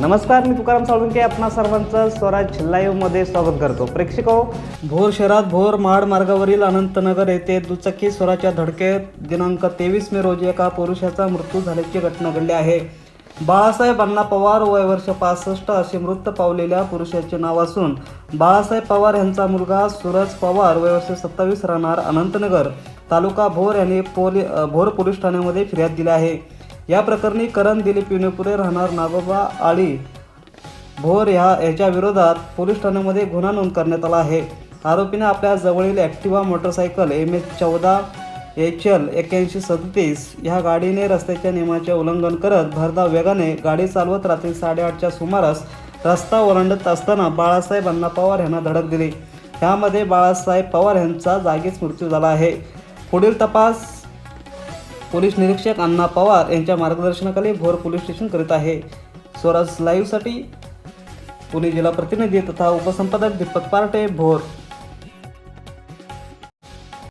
नमस्कार मी तुकाराम साळुंके. आपणा सर्वांचं स्वराज लाईव्हमध्ये स्वागत करतो. प्रेक्षक भोर शहरात भोर महाड मार्गावरील अनंतनगर येथे दुचाकी स्वराच्या धडकेत दिनांक तेवीस मे रोजी एका पुरुषाचा मृत्यू झाल्याची घटना घडली आहे. बाळासाहेब अण्णा पवार वय वर्ष पासष्ट असे मृत पावलेल्या पुरुषाचे नाव असून बाळासाहेब पवार यांचा मुलगा सूरज पवार वय वर्ष सत्तावीस राहणार अनंतनगर तालुका भोर यांनी पोली भोर पोलीस ठाण्यामध्ये फिर्याद दिली आहे. या प्रकरणी करण दिलीप युनेपुरे राहणार नागोबा आळी. भोर ह्या याच्या विरोधात पोलीस ठाण्यामध्ये गुन्हा नोंद करण्यात आला आहे. आरोपीने आपल्या जवळील ॲक्टिवा मोटरसायकल एम एच चौदा एच एल एक्याऐंशी सदतीस ह्या गाडीने रस्त्याच्या नियमाचे उल्लंघन करत भरधाव वेगाने गाडी चालवत रात्री साडेआठच्या सुमारास रस्ता ओलांडत असताना बाळासाहेब अण्णा पवार यांना धडक दिली. ह्यामध्ये बाळासाहेब पवार यांचा जागीच मृत्यू झाला आहे. पुढील तपास पोलीस निरीक्षक अण्णा पवार यांच्या मार्गदर्शनाखाली भोर पोलीस स्टेशन करीत आहे. स्वराज लाईव्हसाठी पुणे जिल्हा प्रतिनिधी तथा उपसंपादक दीपक पार्टे भोर.